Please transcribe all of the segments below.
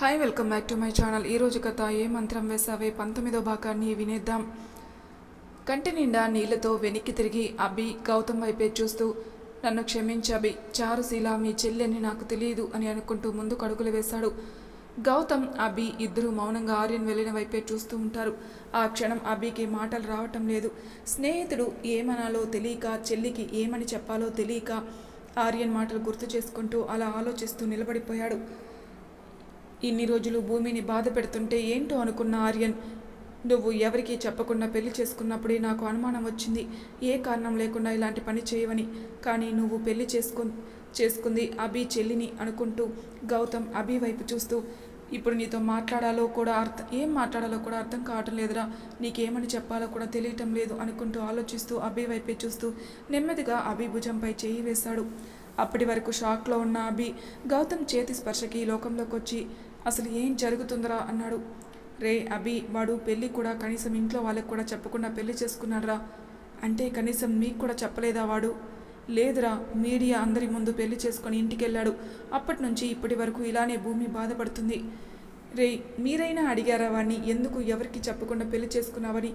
Hi welcome back to my channel ఈరోజు కథ ఏ మంత్రం వేసావే? పంతొమ్మిదో భాగాన్ని వినేద్దాం. కంటి నిండా నీళ్ళతో వెనక్కి తిరిగి అభి గౌతమ్ వైపే చూస్తూ నన్ను క్షమించి అభి చారుశీల మీ చెల్లెని నాకు తెలియదు అని అనుకుంటూ ముందుకు అడుగులు వేశాడు. గౌతమ్ అభి ఇద్దరు మౌనంగా ఆర్యన్ వెళ్ళిన వైపే చూస్తూ ఉంటారు. ఆ క్షణం అభికి మాటలు రావటం లేదు. స్నేహితుడు ఏమనాలో తెలియక చెల్లికి ఏమని చెప్పాలో తెలియక ఆర్యన్ మాటలు గుర్తు చేసుకుంటూ అలా ఆలోచిస్తూ నిలబడిపోయాడు. ఇన్ని రోజులు భూమిని బాధ పెడుతుంటే ఏంటో అనుకున్న ఆర్యన్. నువ్వు ఎవరికీ చెప్పకుండా పెళ్ళి చేసుకున్నప్పుడే నాకు అనుమానం వచ్చింది. ఏ కారణం లేకుండా ఇలాంటి పని చేయవని. కానీ నువ్వు పెళ్ళి చేసుకు చేసుకుంది అభి చెల్లిని అనుకుంటూ గౌతమ్ అభి వైపు చూస్తూ ఇప్పుడు నీతో మాట్లాడాలో కూడా అర్థం ఏం మాట్లాడాలో కూడా అర్థం కావటం లేదురా. నీకేమని చెప్పాలో కూడా తెలియటం లేదు అనుకుంటూ ఆలోచిస్తూ అభి వైపే చూస్తూ నెమ్మదిగా అభి భుజంపై చేయి వేశాడు. అప్పటి వరకు షాక్లో ఉన్న అభి గౌతమ్ చేతి స్పర్శకి లోకంలోకి వచ్చి అసలు ఏం జరుగుతుందిరా అన్నాడు. రే అభి వాడు పెళ్ళి కూడా కనీసం ఇంట్లో వాళ్ళకి కూడా చెప్పకుండా పెళ్ళి చేసుకున్నాడురా. అంటే కనీసం మీకు కూడా చెప్పలేదా వాడు? లేదురా మీడియా అందరి ముందు పెళ్ళి చేసుకొని ఇంటికి వెళ్ళాడు అప్పటి నుంచి ఇప్పటి వరకు ఇలానే భూమి బాధపడుతుంది. రే మీరైనా అడిగారా వాడిని ఎందుకు ఎవరికి చెప్పకుండా పెళ్ళి చేసుకున్నావని?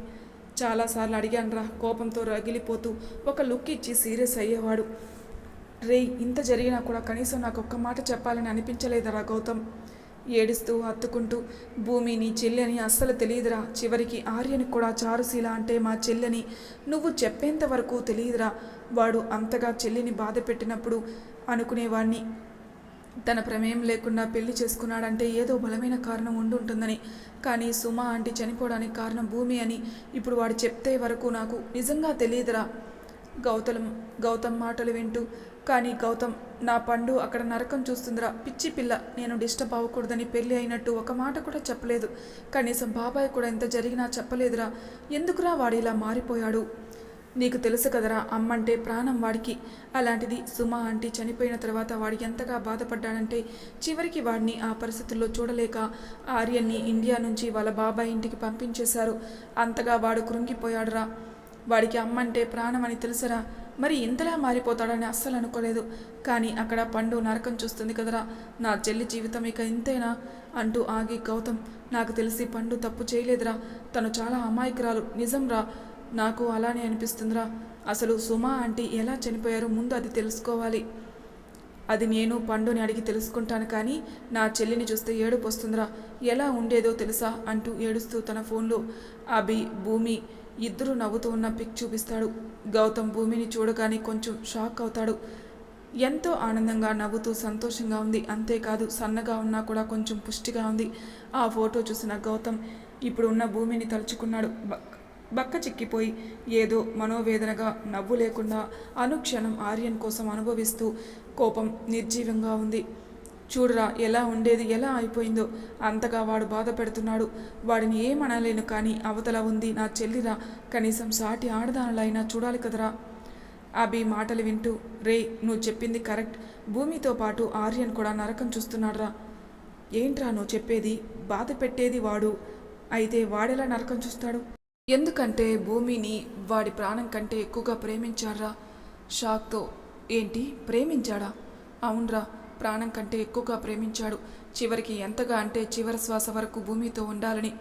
చాలాసార్లు అడిగానురా కోపంతో రగిలిపోతూ ఒక లుక్ ఇచ్చి సీరియస్ అయ్యేవాడు. రే ఇంత జరిగినా కూడా కనీసం నాకు ఒక్క మాట చెప్పాలని అనిపించలేదరా గౌతమ్. ఏడుస్తూ హత్తుకుంటూ భూమి నీ చెల్లెని అస్సలు తెలియదురా. చివరికి ఆర్యని కూడా చారుశీల అంటే మా చెల్లెని నువ్వు చెప్పేంత వరకు తెలియదురా. వాడు అంతగా చెల్లిని బాధ పెట్టినప్పుడు అనుకునేవాణ్ణి. తన ప్రమేయం లేకుండా పెళ్ళి చేసుకున్నాడంటే ఏదో బలమైన కారణం ఉండుంటుందని. కానీ సుమ ఆంటీ చనిపోవడానికి కారణం భూమి అని ఇప్పుడు వాడు చెప్తే వరకు నాకు నిజంగా తెలియదురా. గౌతమ్ గౌతమ్ మాటలు వింటూ కానీ గౌతమ్ నా పండు అక్కడ నరకం చూస్తుందిరా. పిచ్చి పిల్ల నేను డిస్టర్బ్ అవ్వకూడదని పెళ్ళి అయినట్టు ఒక మాట కూడా చెప్పలేదు. కనీసం బాబాయ్ కూడా ఎంత జరిగినా చెప్పలేదురా. ఎందుకురా వాడు ఇలా మారిపోయాడు? నీకు తెలుసు కదరా అమ్మంటే ప్రాణం వాడికి. అలాంటిది సుమ ఆంటీ చనిపోయిన తర్వాత వాడు ఎంతగా బాధపడ్డాడంటే చివరికి వాడిని ఆ పరిస్థితుల్లో చూడలేక ఆర్యన్ని ఇండియా నుంచి వాళ్ళ బాబాయ్ ఇంటికి పంపించేశారు. అంతగా వాడు కృంగిపోయాడురా. వాడికి అమ్మంటే ప్రాణం అని తెలుసరా. మరి ఇంతలా మారిపోతాడని అస్సలు అనుకోలేదు. కానీ అక్కడ పండు నరకం చూస్తుంది కదరా. నా చెల్లి జీవితం ఇక ఇంతేనా? అంటూ ఆగి గౌతమ్ నాకు తెలిసి పండు తప్పు చేయలేదురా. తను చాలా అమాయకురాలు. నిజంరా? నాకు అలానే అనిపిస్తుందిరా. అసలు సుమా ఆంటీ ఎలా చనిపోయారో ముందు అది తెలుసుకోవాలి. అది నేను పండుని అడిగి తెలుసుకుంటాను కానీ నా చెల్లిని చూస్తే ఏడుపు వస్తుందిరా. ఎలా ఉండేదో తెలుసా? అంటూ ఏడుస్తూ తన ఫోన్లో అభి భూమి ఇద్దరు నవ్వుతూ ఉన్న పిక్ చూపిస్తాడు. గౌతమ్ భూమిని చూడగానే కొంచెం షాక్ అవుతాడు. ఎంతో ఆనందంగా నవ్వుతూ సంతోషంగా ఉంది. అంతేకాదు సన్నగా ఉన్నా కూడా కొంచెం పుష్టిగా ఉంది. ఆ ఫోటో చూసిన గౌతమ్ ఇప్పుడు ఉన్న భూమిని తలుచుకున్నాడు. బక్క చిక్కిపోయి ఏదో మనోవేదనగా నవ్వు లేకుండా అనుక్షణం ఆర్యన్ కోసం అనుభవిస్తూ కోపం నిర్జీవంగా ఉంది. చూడురా ఎలా ఉండేది ఎలా అయిపోయిందో. అంతగా వాడు బాధ పెడుతున్నాడు. వాడిని ఏమనలేను కానీ అవతల ఉంది నా చెల్లిరా. కనీసం సాటి ఆడదానులైనా చూడాలి కదరా. అభి మాటలు వింటూ రే నువ్వు చెప్పింది కరెక్ట్. భూమితో పాటు ఆర్యన్ కూడా నరకం చూస్తున్నాడురా. ఏంట్రా నువ్వు చెప్పేది? బాధ పెట్టేది వాడు. అయితే వాడెలా నరకం చూస్తాడు? ఎందుకంటే భూమిని వాడి ప్రాణం కంటే ఎక్కువగా ప్రేమించాడ్రా. షాక్తో ఏంటి? ప్రేమించాడా? అవునరా. ప్రాణం కంటే ఎక్కువగా ప్రేమించాడు. చివరికి ఎంతగా అంటే చివరి శ్వాస వరకు భూమితో ఉండాలని.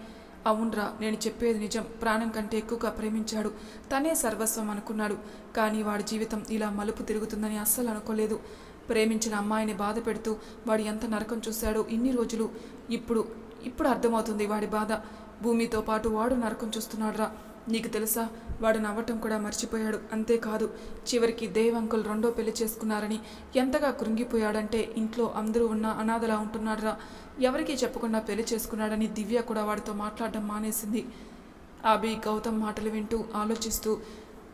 అవునరా నేను చెప్పేది నిజం. ప్రాణం కంటే ఎక్కువగా ప్రేమించాడు. తనే సర్వస్వం అనుకున్నాడు. కానీ వాడి జీవితం ఇలా మలుపు తిరుగుతుందని అస్సలు అనుకోలేదు. ప్రేమించిన అమ్మాయిని బాధ పెడుతూ వాడు ఎంత నరకం చూశాడో ఇన్ని రోజులు. ఇప్పుడు ఇప్పుడు అర్థమవుతుంది వాడి బాధ. భూమితో పాటు వాడు నరకం చూస్తున్నాడురా. నీకు తెలుసా వాడు నవ్వటం కూడా మర్చిపోయాడు. అంతేకాదు చివరికి దేవ్ అంకుల్ రెండో పెళ్ళి చేసుకున్నారని ఎంతగా కృంగిపోయాడంటే ఇంట్లో అందరూ ఉన్న అనాథలా ఉంటున్నాడురా. ఎవరికీ చెప్పకుండా పెళ్ళి చేసుకున్నాడని దివ్య కూడా వాడితో మాట్లాడడం మానేసింది. అభి గౌతమ్ మాటలు వింటూ ఆలోచిస్తూ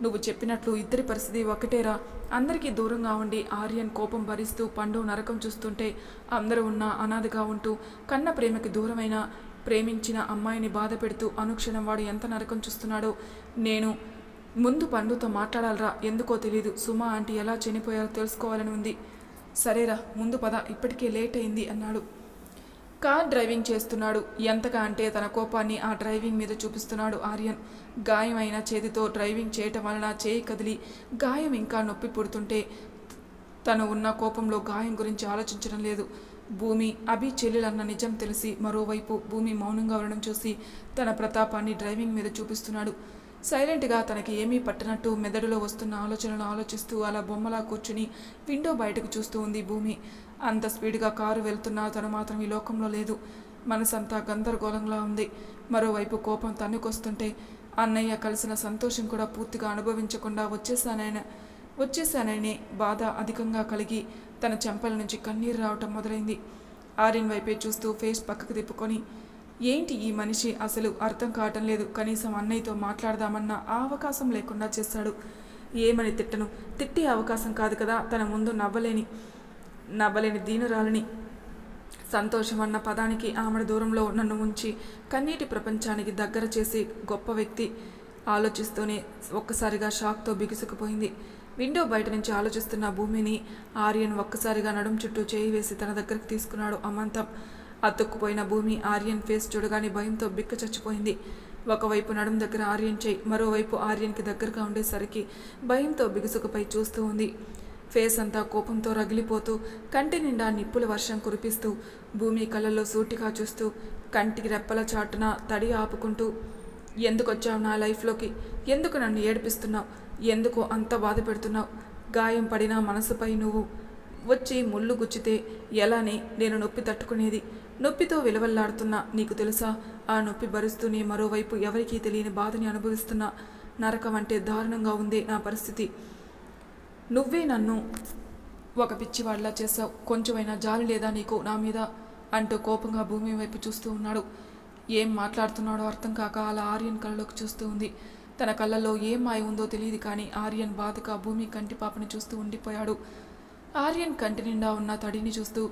నువ్వు చెప్పినట్లు ఇద్దరి పరిస్థితి ఒకటేరా. అందరికీ దూరంగా ఉండి ఆర్యన్ కోపం భరిస్తూ పండు నరకం చూస్తుంటే అందరూ ఉన్న అనాథగా ఉంటూ కన్న ప్రేమకి దూరమైన ప్రేమించిన అమ్మాయిని బాధ పెడుతూ అనుక్షణం వాడు ఎంత నరకం చూస్తున్నాడో నేను ముందు పండుతో మాట్లాడాలరా. ఎందుకో తెలీదు. సుమా ఆంటీ ఎలా చనిపోయారో తెలుసుకోవాలని ఉంది. సరేరా ముందు పద. ఇప్పటికే లేట్ అయింది అన్నాడు. కార్ డ్రైవింగ్ చేస్తున్నాడు. ఎంతగా అంటే తన కోపాన్ని ఆ డ్రైవింగ్ మీద చూపిస్తున్నాడు ఆర్యన్. గాయమైన చేతితో డ్రైవింగ్ చేయటం వలన చేయి కదిలి గాయం ఇంకా నొప్పి పుడుతుంటే తను ఉన్న కోపంలో గాయం గురించి ఆలోచించడం లేదు. భూమి అభి చెల్లెలన్న నిజం తెలిసి మరోవైపు భూమి మౌనంగా ఉండడం చూసి తన ప్రతాపాన్ని డ్రైవింగ్ మీద చూపిస్తున్నాడు. సైలెంట్గా తనకి ఏమీ పట్టనట్టు మెదడులో వస్తున్న ఆలోచనలు ఆలోచిస్తూ అలా బొమ్మలా కూర్చుని విండో బయటకు చూస్తూ ఉంది భూమి. అంత స్పీడ్గా కారు వెళ్తున్నా తను మాత్రం ఈ లోకంలో లేదు. మనసంతా గందరగోళంగా ఉంది. మరోవైపు కోపం తన్నుకొస్తుంటే అన్నయ్య కలిసిన సంతోషం కూడా పూర్తిగా అనుభవించకుండా వచ్చేసానైనా వచ్చేసానని బాధ అధికంగా కలిగి తన చెంపల నుంచి కన్నీరు రావటం మొదలైంది. ఆర్యన్ వైపే చూస్తూ ఫేస్ పక్కకు తిప్పుకొని ఏంటి ఈ మనిషి? అసలు అర్థం కావటం లేదు. కనీసం అన్నయ్యతో మాట్లాడదామన్న ఆ అవకాశం లేకుండా చేశాడు ఏమని తిట్టను? తిట్టే అవకాశం కాదు కదా. తన ముందు నవ్వలేని నవ్వలేని దీనురాలని. సంతోషం అన్న పదానికి ఆమె దూరంలో నన్ను ఉంచి కన్నీటి ప్రపంచానికి దగ్గర చేసి గొప్ప వ్యక్తి ఆలోచిస్తూనే ఒక్కసారిగా షాక్తో బిగుసుకుపోయింది. విండో బయట నుంచి ఆలోచిస్తున్న భూమిని ఆర్యన్ ఒక్కసారిగా నడుం చుట్టూ చేయి వేసి తన దగ్గరికి తీసుకున్నాడు అమంతం. అతుక్కుపోయిన భూమి ఆర్యన్ ఫేస్ చూడగానే భయంతో బిక్క చచ్చిపోయింది. ఒకవైపు నడుం దగ్గర ఆర్యన్ చేయి మరోవైపు ఆర్యన్కి దగ్గరగా ఉండేసరికి భయంతో బిగుసుకుపై చూస్తూ ఉంది. ఫేస్ అంతా కోపంతో రగిలిపోతూ కంటి నిండా నిప్పుల వర్షం కురిపిస్తూ భూమి కళ్ళల్లో సూటిగా చూస్తూ కంటికి రెప్పల చాటున తడి ఆపుకుంటూ ఎందుకొచ్చావు నా లైఫ్లోకి? ఎందుకు నన్ను ఏడిపిస్తున్నావు? ఎందుకు అంత బాధ పెడుతున్నావు? గాయం పడిన మనసుపై నువ్వు వచ్చి ముళ్ళు గుచ్చితే ఎలానే నేను నొప్పి తట్టుకునేది. నొప్పితో విలవల్లాడుతున్నా నీకు తెలుసా? ఆ నొప్పి భరిస్తూనే మరోవైపు ఎవరికీ తెలియని బాధని అనుభవిస్తున్నా. నరకం అంటే దారుణంగా ఉంది నా పరిస్థితి. నువ్వే నన్ను ఒక పిచ్చివాడిలా చేసావు కొంచెమైనా జాలి లేదా నీకు నా మీద అంటూ కోపంగా భూమి వైపు చూస్తూ ఉన్నాడు. ఏం మాట్లాడుతున్నాడో అర్థం కాక అలా ఆర్యన్ కళ్ళలోకి చూస్తూ ఉంది. తన కళ్ళల్లో ఏం మాయ ఉందో తెలియదు కానీ ఆర్యన్ బాధగా భూమి కంటి పాపని చూస్తూ ఉండిపోయాడు. ఆర్యన్ కంటి నిండా ఉన్న తడిని చూస్తూ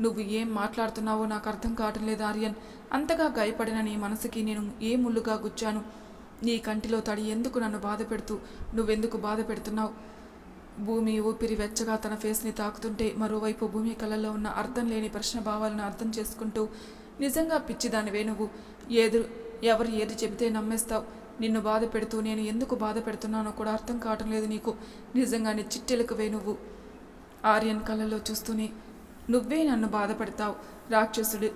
నువ్వు ఏం మాట్లాడుతున్నావో నాకు అర్థం కావటం లేదు ఆర్యన్. అంతగా గాయపడిన నీ మనసుకి నేను ఏ ముళ్ళుగా గుచ్చాను? నీ కంటిలో తడి ఎందుకు నన్ను బాధ పెడుతూ నువ్వెందుకు బాధ పెడుతున్నావు భూమి ఊపిరి వెచ్చగా తన ఫేస్ని తాకుతుంటే మరోవైపు భూమి కళ్ళల్లో ఉన్న అర్థం లేని ప్రశ్న భావాలను అర్థం చేసుకుంటూ నిజంగా పిచ్చిదానివే నువ్వు. ఏదు ఎవరు ఏది చెబితే నమ్మేస్తావు. నిన్ను బాధ పెడుతూ నేను ఎందుకు బాధ పెడుతున్నానో కూడా అర్థం కావటం లేదు నీకు. నిజంగానే చిట్టెలకువే నువ్వు. ఆర్యన్ కళ్ళలో చూస్తూనే నువ్వే నన్ను బాధపడతావు. రాక్షసుడి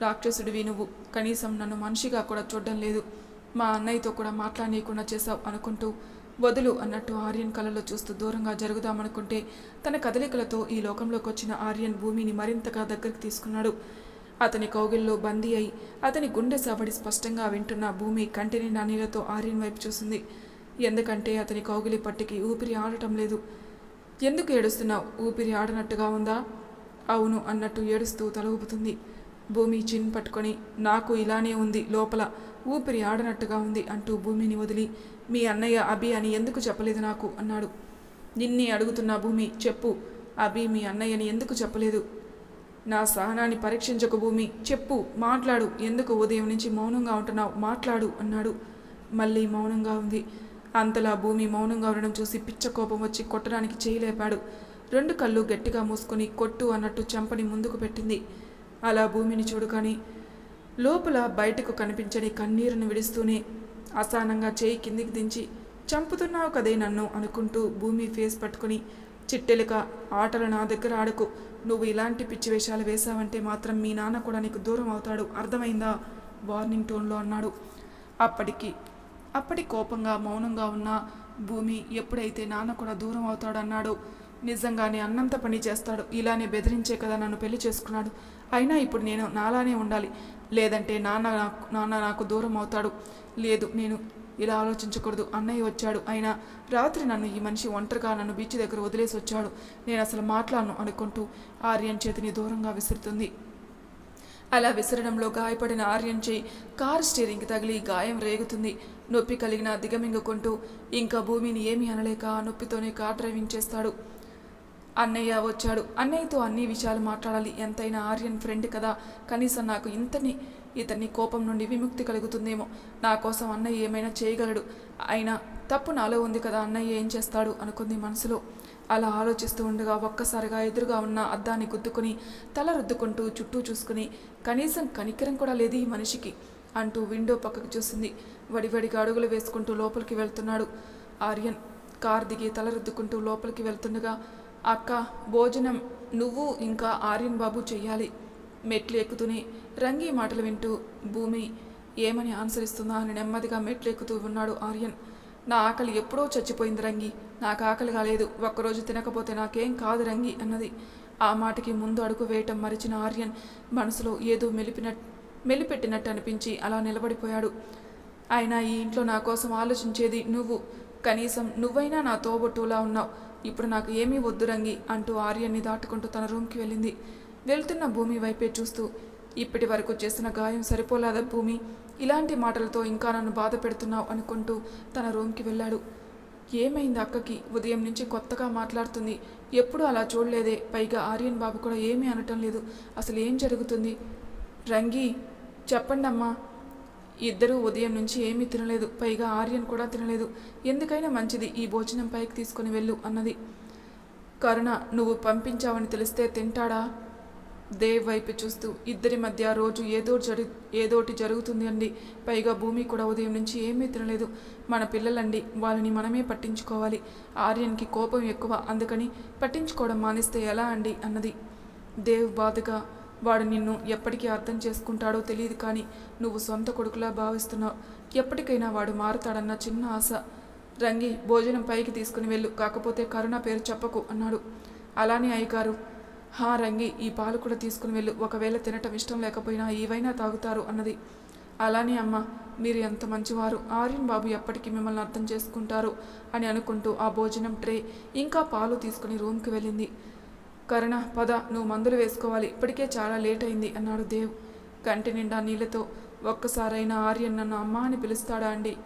రాక్షసుడివి నువ్వు. కనీసం నన్ను మనిషిగా కూడా చూడడం లేదు. మా అన్నయ్యతో కూడా మాట్లాడనీయకుండా చేశావు అనుకుంటూ వదులు అన్నట్టు ఆర్యన్ కళ్ళలో చూస్తూ దూరంగా జరుగుదామనుకుంటే తన కదలికలతో ఈ లోకంలోకి వచ్చిన ఆర్యన్ భూమిని మరింతగా దగ్గరికి తీసుకున్నాడు. అతని కౌగిల్లో బందీ అయి అతని గుండె సవడి స్పష్టంగా వింటున్న భూమి కంటిని నానీలతో ఆర్యన్ వైపు చూసింది. ఎందుకంటే అతని కౌగిలి పట్టికి ఊపిరి ఆడటం లేదు. ఎందుకు ఏడుస్తున్నావు? ఊపిరి ఆడనట్టుగా ఉందా? అవును అన్నట్టు ఏడుస్తూ తల ఊపుతుంది భూమి చిన్ పట్టుకొని నాకు ఇలానే ఉంది లోపల ఊపిరి ఆడనట్టుగా ఉంది అంటూ భూమిని వదిలి మీ అన్నయ్య అభి అని ఎందుకు చెప్పలేదు నాకు? అన్నాడు. నిన్నే అడుగుతున్నా భూమి చెప్పు. అభి మీ అన్నయ్యని ఎందుకు చెప్పలేదు? నా సహనాన్ని పరీక్షించకు భూమి. చెప్పు మాట్లాడు. ఎందుకు ఉదయం నుంచి మౌనంగా ఉంటున్నావు? మాట్లాడు అన్నాడు. మళ్ళీ మౌనంగా ఉంది. అంతలా భూమి మౌనంగా ఉండడం చూసి పిచ్చ కోపం వచ్చి కొట్టడానికి చేయలేపాడు. రెండు కళ్ళు గట్టిగా మూసుకొని కొట్టు అన్నట్టు చెంపని ముందుకు పెట్టింది. అలా భూమిని చూడగాని లోపల బయటకు కనిపించని కన్నీరును విడుస్తూనే అసహనంగా చేయి కిందికి దించి చంపుతున్నావు కదే నన్ను అనుకుంటూ భూమి ఫేస్ పట్టుకుని చిట్టెలుక ఆటలు నా దగ్గర ఆడకు. నువ్వు ఇలాంటి పిచ్చి వేషాలు వేశావంటే మాత్రం మీ నాన్న కూడా నీకు దూరం అవుతాడు. అర్థమైందా? వార్నింగ్ టోన్లో అన్నాడు. అప్పటికి అప్పటి కోపంగా మౌనంగా ఉన్న భూమి ఎప్పుడైతే నాన్న కూడా దూరం అవుతాడన్నాడో నిజంగానే అన్నంత పని చేస్తాడు. ఇలానే బెదిరించే కదా నన్ను పెళ్ళి చేసుకున్నాడు. అయినా ఇప్పుడు నేను నాలానే ఉండాలి. లేదంటే నాన్న నాకు నాన్న నాకు దూరం అవుతాడు. లేదు నేను ఇలా ఆలోచించకూడదు. అన్నయ్య వచ్చాడు. అయినా రాత్రి నన్ను ఈ మనిషి ఒంటరిగా నన్ను బీచ్ దగ్గర వదిలేసి వచ్చాడు. నేను అసలు మాట్లాడను అనుకుంటూ ఆర్యన్ చేతిని దూరంగా విసురుతుంది. అలా విసరడంలో గాయపడిన ఆర్యన్ చేయి కారు స్టీరింగ్కి తగిలి గాయం రేగుతుంది. నొప్పి కలిగిన దిగమింగుకుంటూ ఇంకా భూమిని ఏమీ అనలేక ఆ నొప్పితోనే కార్ డ్రైవింగ్ చేస్తాడు. అన్నయ్య వచ్చాడు. అన్నయ్యతో అన్ని విషయాలు మాట్లాడాలి. ఎంతైనా ఆర్యన్ ఫ్రెండ్ కదా. కనీసం నాకు ఇంతని ఇతన్ని కోపం నుండి విముక్తి కలుగుతుందేమో. నా కోసం అన్నయ్య ఏమైనా చేయగలడు? అయినా తప్పు నాలో ఉంది కదా అన్నయ్య ఏం చేస్తాడు? అనుకుంది మనసులో. అలా ఆలోచిస్తూ ఉండగా ఒక్కసారిగా ఎదురుగా ఉన్న అద్దాన్ని గుద్దుకుని తల రుద్దుకుంటూ చుట్టూ చూసుకుని కనీసం కనికరం కూడా లేదు ఈ మనిషికి అంటూ విండో పక్కకు చూసింది. వడివడిగా అడుగులు వేసుకుంటూ లోపలికి వెళ్తున్నాడు ఆర్యన్. కార్ దిగి తల రుద్దుకుంటూ లోపలికి వెళ్తుండగా అక్క భోజనం నువ్వు ఇంకా ఆర్యన్ బాబు చెయ్యాలి. మెట్లు ఎక్కుతూనే రంగి మాటలు వింటూ భూమి ఏమని ఆన్సరిస్తుందా అని నెమ్మదిగా మెట్లు ఎక్కుతూ ఉన్నాడు ఆర్యన్. నా ఆకలి ఎప్పుడో చచ్చిపోయింది రంగి. నాకు ఆకలి కాలేదు. ఒక్కరోజు తినకపోతే నాకేం కాదు రంగి అన్నది. ఆ మాటకి ముందు అడుగు వేయటం మరిచిన ఆర్యన్ మనసులో ఏదో మెలిపిన మెలిపెట్టినట్టు అనిపించి అలా నిలబడిపోయాడు. అయినా ఈ ఇంట్లో నా కోసం ఆలోచించేది నువ్వు. కనీసం నువ్వైనా నా తోబొట్టులా ఉన్నావు. ఇప్పుడు నాకు ఏమీ వద్దు రంగి అంటూ ఆర్యన్ని దాటుకుంటూ తన రూమ్కి వెళ్ళింది. వెళ్తున్న భూమి వైపే చూస్తూ ఇప్పటి వరకు చేసిన గాయం సరిపోలేదా భూమి ఇలాంటి మాటలతో ఇంకా నన్ను బాధ పెడుతున్నావు అనుకుంటూ తన రూమ్కి వెళ్ళాడు. ఏమైంది అక్కకి? ఉదయం నుంచి కొత్తగా మాట్లాడుతుంది. ఎప్పుడు అలా చూడలేదే. పైగా ఆర్యన్ బాబు కూడా ఏమీ అనటం లేదు. అసలు ఏం జరుగుతుంది? రంగి చెప్పండమ్మా. ఇద్దరూ ఉదయం నుంచి ఏమీ తినలేదు. పైగా ఆర్యన్ కూడా తినలేదు. ఎందుకైనా మంచిది. ఈ భోజనం పైకి తీసుకుని వెళ్ళు అన్నది. కరుణ నువ్వు పంపించావని తెలిస్తే తింటాడా? దేవ్ వైపు చూస్తూ ఇద్దరి మధ్య రోజు ఏదో జరు ఏదోటి జరుగుతుంది అండి. పైగా భూమి కూడా ఉదయం నుంచి ఏమీ తినలేదు. మన పిల్లలండి వాళ్ళని మనమే పట్టించుకోవాలి. ఆర్యన్కి కోపం ఎక్కువ అందుకని పట్టించుకోవడం మానేస్తే ఎలా అండి? అన్నది. దేవ్ బాధగా వాడు నిన్ను ఎప్పటికీ అర్థం చేసుకుంటాడో తెలియదు కానీ నువ్వు సొంత కొడుకులా భావిస్తున్నావు. ఎప్పటికైనా వాడు మారుతాడన్న చిన్న ఆశ. రంగి భోజనం పైకి తీసుకుని వెళ్ళు. కాకపోతే కరుణ పేరు చెప్పకు అన్నాడు. అలానే అయ్యగారు. హా రంగి ఈ పాలు కూడా తీసుకుని వెళ్ళు. ఒకవేళ తినటం ఇష్టం లేకపోయినా ఏవైనా తాగుతారు అన్నది. అలానే అమ్మ మీరు ఎంత మంచివారు. ఆర్యన్ బాబు ఎప్పటికీ మిమ్మల్ని అర్థం చేసుకుంటారు అని అనుకుంటూ ఆ భోజనం ట్రే ఇంకా పాలు తీసుకుని రూమ్కి వెళ్ళింది. కరుణ పద నువ్వు మందులు వేసుకోవాలి. ఇప్పటికే చాలా లేట్ అయింది అన్నాడు దేవ్. కంటి నిండా నీళ్ళతో ఒక్కసారైనా ఆర్యన్ నన్ను అమ్మ అని పిలుస్తాడా అండి?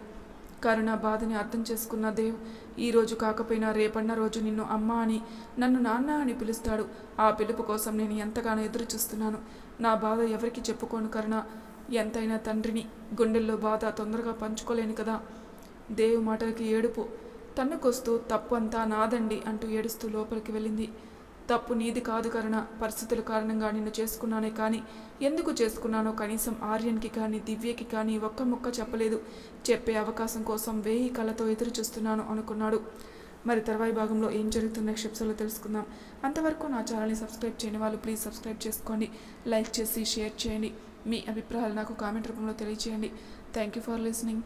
కరుణ బాధని అర్థం చేసుకున్న దేవ్ ఈరోజు కాకపోయినా రేపన్న రోజు నిన్ను అమ్మ అని నన్ను నాన్న అని పిలుస్తాడు. ఆ పిలుపు కోసం నేను ఎంతగానో ఎదురు చూస్తున్నాను. నా బాధ ఎవరికి చెప్పుకోను కరుణ. ఎంతైనా తండ్రిని గుండెల్లో బాధ తొందరగా పంచుకోలేను కదా. దేవ్ మాటలకి ఏడుపు. తన్నుకొస్తూ తప్పు అంతా నాదండి అంటూ ఏడుస్తూ లోపలికి వెళ్ళింది. తప్పు నీది కాదు కరుణ. పరిస్థితుల కారణంగా నిన్ను చేసుకున్నానే కానీ ఎందుకు చేసుకున్నానో కనీసం ఆర్యన్కి కానీ దివ్యకి కానీ ఒక్క ముక్క చెప్పలేదు. చెప్పే అవకాశం కోసం వేయి కళ్ళతో ఎదురు చూస్తున్నాను అనుకున్నాడు. మరి తర్వాయి భాగంలో ఏం జరుగుతున్న క్షిప్సలో తెలుసుకుందాం. అంతవరకు నా ఛానల్ని సబ్స్క్రైబ్ చేయని వాళ్ళు ప్లీజ్ సబ్స్క్రైబ్ చేసుకోండి. లైక్ చేసి షేర్ చేయండి. మీ అభిప్రాయాలు నాకు కామెంట్ రూపంలో తెలియజేయండి థ్యాంక్ యూ ఫర్ లిసనింగ్.